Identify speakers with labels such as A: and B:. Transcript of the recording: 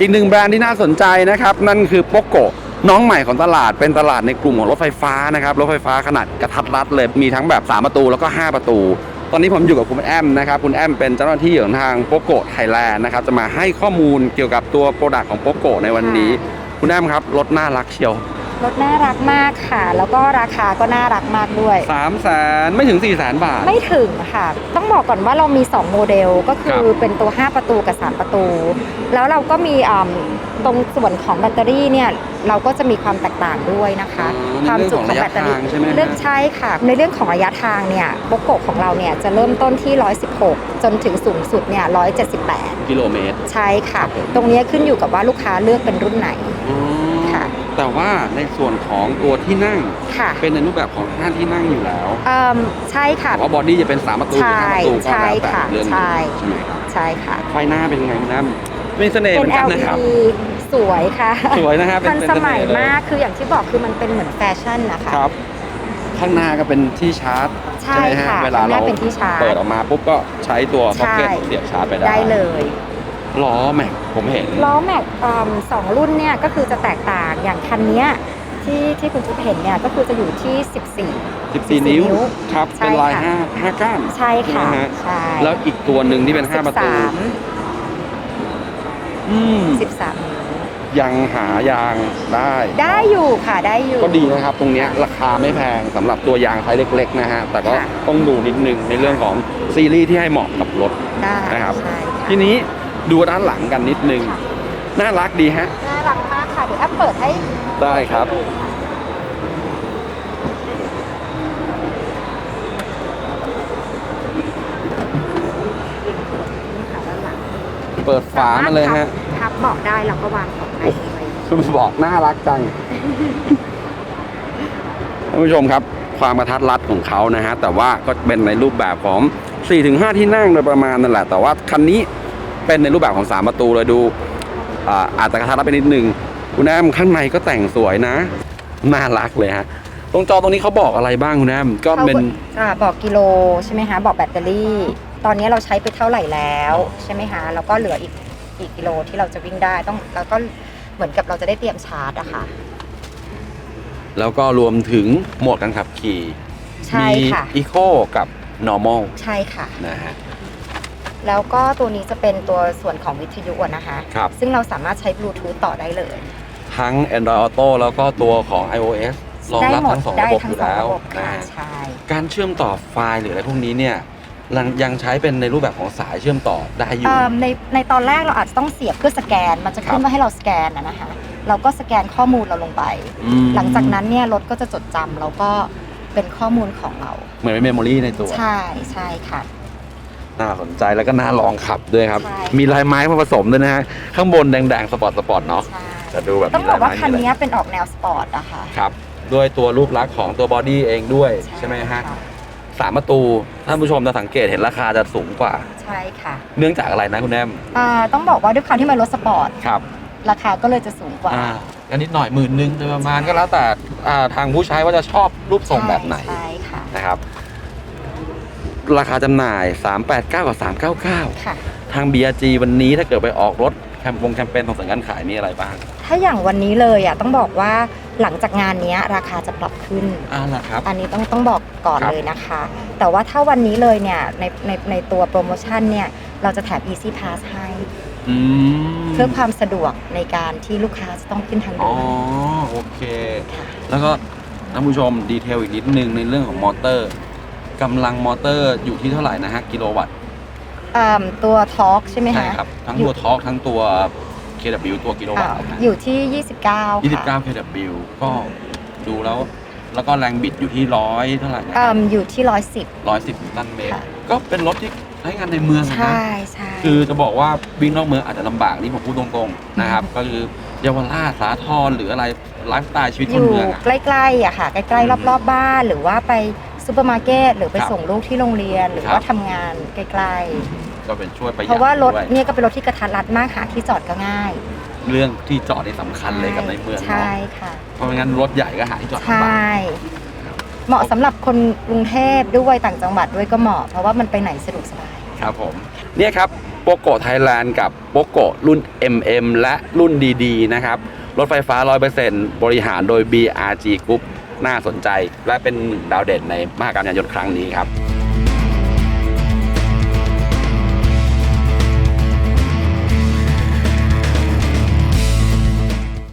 A: อีกหนึ่งแบรนด์ที่น่าสนใจนะครับ นั่นคือโปโกน้องใหม่ของตลาดเป็นตลาดในกลุ่มของรถไฟฟ้านะครับรถไฟฟ้าขนาดกระทัดรัดเลยมีทั้งแบบ 3 ประตูแล้วก็ 5 ประตู ตอนนี้ผมอยู่กับคุณแอมนะครับคุณแอมเป็นเจ้าหน้าที่ของทางโปโกไทยแลนด์นะครับจะมาให้ข้อมูลเกี่ยวกับตัวโปรดักต์ของโปโกในวันนี้ คุณแอมครับรถน่ารักเชียว
B: รถน่ารักมากค่ะ แล้วก็ราคาก็น่ารักมากด้วย
A: 3 0 0แสนไม่ถึง4 0 0แสนบาท
B: ไม่ถึงค่ะ ต้องบอกก่อนว่าเรามี 2 โมเดลก็คื
A: ครั
B: อบเป็นตัว 5 ประตูกับ 3 ประตู แล้วเราก็มีอ่ำตรงส่วนของแบตเตอรี่เนี่ยเราก็จะมีความแตกต่างด้วยนะคะ
A: อ๋อ
B: ความ
A: ในเรื่อง
B: จุ
A: ของ
B: ของ
A: ระยะ
B: แบตเตอรี่
A: ทางใช่ไหมฮะ
B: เรื่องใช่ค่ะ ในเรื่องของระยะทางเนี่ยโปโกะของเราเนี่ยจะเริ่มต้นที่ 116 จนถึงสูงสุดเนี่ย178
A: กิโลเมตร
B: ใช่ค่ะ
A: ครับผม
B: ตรงเนี้ยขึ้นอยู่กับว่าลูกค้าเลือกเป็นรุ่นไหน
A: อ๋อ
B: ค่ะ
A: แต่ว่าในส่วนของตัวที่นั่ง
B: ค่ะ
A: เป็นในรูปแบบของห้าที่นั่งอยู่แล้ว
B: เอิ่มใช่ค่ะ
A: แต่ว่าบอดี้จะเป็นสามประตูหรือห้าประตูก็
B: ใช่
A: แล้วแต่
B: ค่ะ
A: เรื่อง
B: ใช่
A: ใช่ไหมครับ
B: ใช่ค่ะ
A: ไฟหน้าเป็นไงคุณน้ำเป็นเสน่ห์เห
B: เป็
A: มื
B: น
A: อนกันนะครับ
B: LED สวยค่ะ
A: สวยนะฮะเป็
B: ทัน
A: เป็น
B: ส
A: เน่
B: มัย
A: ห์เลย
B: มากคืออย่างที่บอกคือมันเป็นเหมือนแฟชั่นนะคะ
A: ครับ ข้างหน้าก็เป็นที่ชาร์จ
B: ใช่
A: ไหมฮะ
B: ค่ะ
A: เวลา
B: ข้างห
A: เรา
B: น้าเป็นที่ชาร์จ
A: เปิดออกมาปุ๊บก็ใช้ตัวซ็อกเก็ต
B: ใช่
A: เสียบชาร์จไปได้
B: ได้เลย
A: ล้อแม็กผมเห็น
B: ล้อแม็กเอิ่มสองรุ่นเนี่ยก็คือจะแตกต่างอย่างคันเนี้ยที่ที่คุณจิ๊บเห็นเนี่ยก็คือจะอยู่ที่ 14
A: 14 นิ้ว
B: นิ้ว
A: ครับ
B: ใช่
A: เป็นลาย
B: ค่ะ
A: 5 5ก้าน
B: ใช่ค่ะ
A: ใช่ไหมฮะ
B: ใช่
A: แล้วอีกตัวหนึ่งที่เป็น 5 ประตูอืม
B: 13 13นิ้ว
A: ยังหายางได้
B: ได้อยู่ค่ะได้อยู่
A: ก็ดีนะครับ ตรงเนี้ยราคาไม่แพงสำหรับตัวยางไซส์เล็กๆนะฮะ แต่ก็
B: ค่ะ
A: ต้องดูนิดนึงในเรื่องของซีรีส์ที่ให้เหมาะกับรถ
B: ได้
A: นะครับ
B: ใช่ค่ะ
A: ทีนี้ ดูด้านหลังกันนิดนึง
B: ค่ะ
A: น่ารักดีฮะ
B: น่ารักมากค่ะเดี๋ยวแอปเปิดให้
A: ได้ครับ
B: นี่ค่ะด้านหลัง
A: เปิดฝามาเลยฮะ
B: พับเบาะได้แล้วก็วางของได้ด้วย
A: คุณบอกน่ารักจัง ท่านผู้ชมครับ ความกระทัดรัดของเขานะฮะ แต่ว่าก็เป็นในรูปแบบของ 4-5 ที่นั่งโดยประมาณนั่นแหละ แต่ว่าคันนี้ เป็นในรูปแบบของ 3 ประตูเลยดูอ่าอาจจะกระทัดรัดไปนิดนึงคุณแอมข้างในก็แต่งสวยนะ น่ารักเลยฮะตรงจอตรงนี้เขาบอกอะไรบ้างคุณแอมก็เป็น
B: อ่าบอกกิโลใช่ไหมคะบอกแบตเตอรี่ ตอนนี้เราใช้ไปเท่าไหร่แล้วใช่ไหมคะแล้วก็เหลืออีกกี่กิโลที่เราจะวิ่งได้ต้องแล้วก็เหมือนกับเราจะได้เตรียมชาร์จอะค่ะ
A: แล้วก็รวมถึงโหมดการขับขี่
B: ใช่
A: มี
B: ค่ะ
A: Eco กับ Normal
B: ใช่ค่ะ
A: นะฮะ
B: แล้วก็ตัวนี้จะเป็นตัวส่วนของวิทยุอะนะคะ
A: ครับ
B: ซึ่งเราสามารถใช้บลูทูธต่อได้เลย
A: ทั้ง Android Auto แล้วก็ตัวของ iOS รอง
B: ได้
A: รับ
B: หมด
A: ทั้งสอง
B: ได้
A: ระบบอ
B: ทั้ง
A: ยู่
B: สอง
A: แล้ว
B: ระบบ
A: นะ
B: ค่ะ
A: ฮะ
B: ใช่
A: การเชื่อมต่อไฟล์หรืออะไรพวกนี้เนี่ยยังยังใช้เป็นในรูปแบบของสายเชื่อมต่อได้อยู่
B: เอิ่มในในตอนแรกเราอาจจะต้องเสียบเพื่อสแกน มันจะขึ้
A: ครั
B: น
A: บ
B: มาให้เราสแกนอะนะคะเราก็สแกนข้อมูลเราลงไป
A: อืม
B: หลังจากนั้นเนี่ยรถก็จะจดจำแล้วก็เป็นข้อมูลของเรา
A: เหมือนเป็นเมมโมรีในตัว
B: ใช่ใช่ค่ะ
A: น่าสนใจแล้วก็น่าลองขับด้วยครับ
B: ใช่
A: มีลายไม้มาผสมด้วยนะฮะ ข้างบนแดงๆ สปอร์ตสปอร์ตเนาะ
B: ใช่
A: จะดูแบบ
B: ต้อง
A: มี
B: บอ
A: ลาย
B: กว่า
A: ไม้
B: คัน
A: มีอะไร
B: นี้เป็นออกแนวสปอร์ตอะค่ะ
A: ครับ ด้วยตัวรูปลักษณ์ของตัวบอดี้เองด้วยใช่ไหมฮะสามประตู ท่านผู้ชมจะสังเกตเห็นราคาจะสูงกว่า
B: ใช่ค่ะ
A: เนื่องจากอะไรนะคุณแอม
B: อ่าต้องบอกว่าด้วยความที่มันรถสปอร์ต
A: ครับ
B: ราคาก็เลยจะสูงกว่า
A: อ่ากันนิดหน่อยหมื่นหนึ่งโดยประมาณก็แล้วแต่อ่าทางผู้ใช้ว่าจะชอบรูปทรงแบบไหน
B: ใช่ค่ะ
A: นะครับ ราคาจำหน่าย 389 กับ 399
B: ค่ะ
A: ทาง BRG วันนี้ถ้าเกิดไปออกรถแคมปงแคมเปญของสังการขายมีอะไรบ้าง
B: ถ้าอย่างวันนี้เลยอะต้องบอกว่าหลังจากงานเนี้ยราคาจะปรับขึ้น
A: อ่าล่ะครับ
B: อันนี้ต้องต้องบอกก่อน
A: ครับ
B: เลยนะคะ แต่ว่าถ้าวันนี้เลยเนี่ยในในในตัวโปรโมชั่นเนี่ยเราจะแถม Easy Pass ให้
A: อืม
B: เพื่อความสะดวกในการที่ลูกค้าจะต้องขึ้นทาง
A: อ๋
B: ด่
A: อ
B: วน
A: โอเค
B: ค่ะ
A: แล้วก็ท่านผู้ชมดีเทลอีกนิดนึงในเรื่องของมอเตอร์ กำลังมอเตอร์อยู่ที่เท่าไหร่นะฮะกิโลวัตต์
B: อ่าตัวทอร์กใช่ไหม
A: ใช่
B: คะ
A: ครับ ทั้งตัวทอร์กทั้งตัว KW ตัวกิโลวัต
B: อ่า
A: ต์นะฮะ
B: อยู่ที่ 29ค่ะ
A: 29 KW ก็ดูแล้ว แล้วก็แรงบิดอยู่ที่ร้อยเท่าไหร่นะ
B: อ่าอยู่ที่ 110
A: ร้อยสิบนิวตันเมตร
B: ค่ะ
A: ก็เป็นรถที่ใช้งานในเมืองอะนะ
B: ใช่ใช่
A: คือจะบอกว่าวิ่งนอกเมืองอาจจะลำบากนี่ผมพูดตรงๆนะครับ ก็คือเยาวราชสาทรหรืออะไรไลฟ์สไตล์ชีวิต
B: อ
A: คน
B: ยู่
A: เมืองอะ
B: ใกล้ๆอะค่ะ ใกล้
A: อืม
B: ๆ รอบ ๆ บ้าน หรือว่าไป ซูเปอร์มาร์เก็ตหรือไป
A: ครับ
B: ส่งลูกที่โรงเรียน หรือ
A: ครับ
B: ว่าทำงานใกล้
A: ก็เป็นช่วยประห
B: ๆ
A: ยัด
B: เพราะว่ารถ
A: ด้วย
B: เนี่ยก็เป็นรถที่กระทัดรัดมากหาที่จอดก็ง่าย
A: เรื่องที่จอดนี่สำคัญเลยกับในเมือง
B: ใช่
A: เนาะ
B: ค่ะ
A: เพราะไม่งั้นรถใหญ่ก็หาที่จอด
B: ใช
A: ลำบาก่
B: เหมาะสำหรับคนกรุงเทพด้วยต่างจังหวัดด้วยก็เหมาะ เพราะว่ามันไปไหนสะดวกสบาย
A: ครับผมเนี่ยครับโปโกไทยแลนด์กับโปโกรุ่น MM และรุ่นดีๆนะครับ รถไฟฟ้า 100%บริหารโดย BRG Group น่าสนใจ และเป็นดาวเด่นในมหากรรมยานยนต์ครั้งนี้ครับ